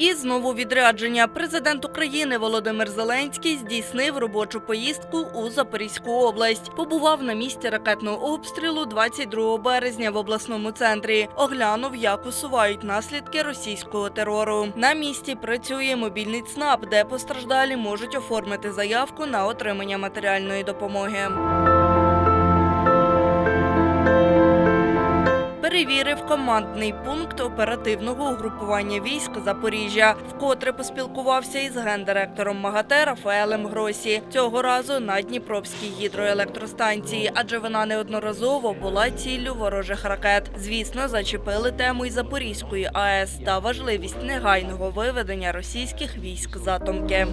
І знову відрядження. Президент України Володимир Зеленський здійснив робочу поїздку у Запорізьку область. Побував на місці ракетного обстрілу 22 березня в обласному центрі. Оглянув, як усувають наслідки російського терору. На місці працює мобільний ЦНАП, де постраждалі можуть оформити заявку на отримання матеріальної допомоги. Перевірив командний пункт оперативного угрупування військ Запоріжжя, вкотре поспілкувався із гендиректором МАГАТЕ Рафаелем Гросі. Цього разу на Дніпровській гідроелектростанції, адже вона неодноразово була ціллю ворожих ракет. Звісно, зачепили тему й Запорізької АЕС та важливість негайного виведення російських військ з атомки.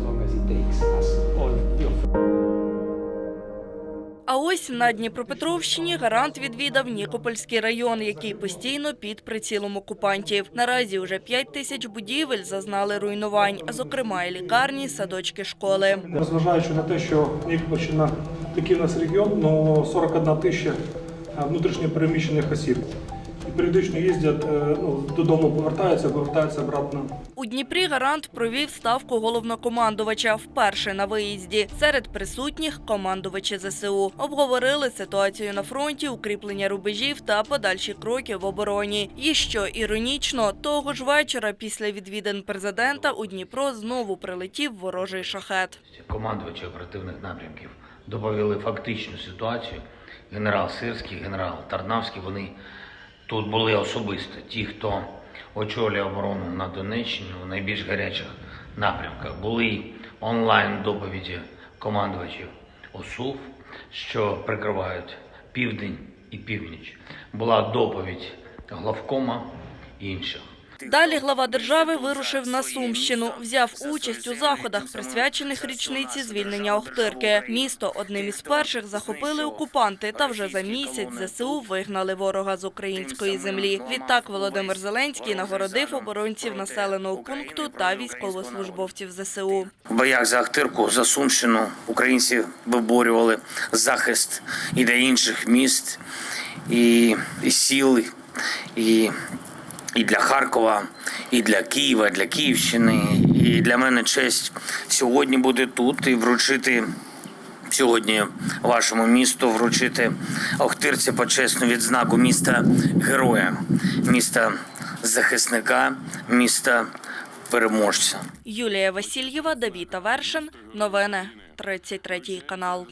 А ось на Дніпропетровщині гарант відвідав Нікопольський район, який постійно під прицілом окупантів. Наразі вже 5 тисяч будівель зазнали руйнувань, зокрема і лікарні, садочки, школи. Незважаючи на те, що Нікопольщина такий у нас регіон, але 41 тисяча внутрішньопереміщених осіб. Періодично їздять, е, ну, додому повертаються, повертаються обратно. У Дніпрі гарант провів ставку головнокомандувача вперше на виїзді. Серед присутніх командувачі ЗСУ обговорили ситуацію на фронті, укріплення рубежів та подальші кроки в обороні. І що іронічно, того ж вечора після відвідин президента у Дніпро знову прилетів ворожий шахет. командувачі оперативних напрямків доповіли фактичну ситуацію. Генерал Сирський, генерал Тарнавський, вони тут були особисто. Ті, хто очолює оборону на Донеччині у найбільш гарячих напрямках, були онлайн доповіді командувачів ОСУВ, що прикривають південь і північ. Була доповідь главкома і інших. Далі глава держави вирушив на Сумщину, взяв участь у заходах, присвячених річниці звільнення Охтирки. Місто одним із перших захопили окупанти, та вже за місяць ЗСУ вигнали ворога з української землі. Відтак Володимир Зеленський нагородив оборонців населеного пункту та військовослужбовців ЗСУ. В боях за Ахтирку, за Сумщину українці виборювали захист і для інших міст, і, і сіл, і, і для Харкова, і для Києва, для Київщини. І для мене честь сьогодні бути тут і вручити. Сьогодні вашому місту вручити Охтирці почесну відзнаку міста героя, міста захисника, міста переможця. Юлія Васильєва, Давіта Вершин. Новини 33 канал.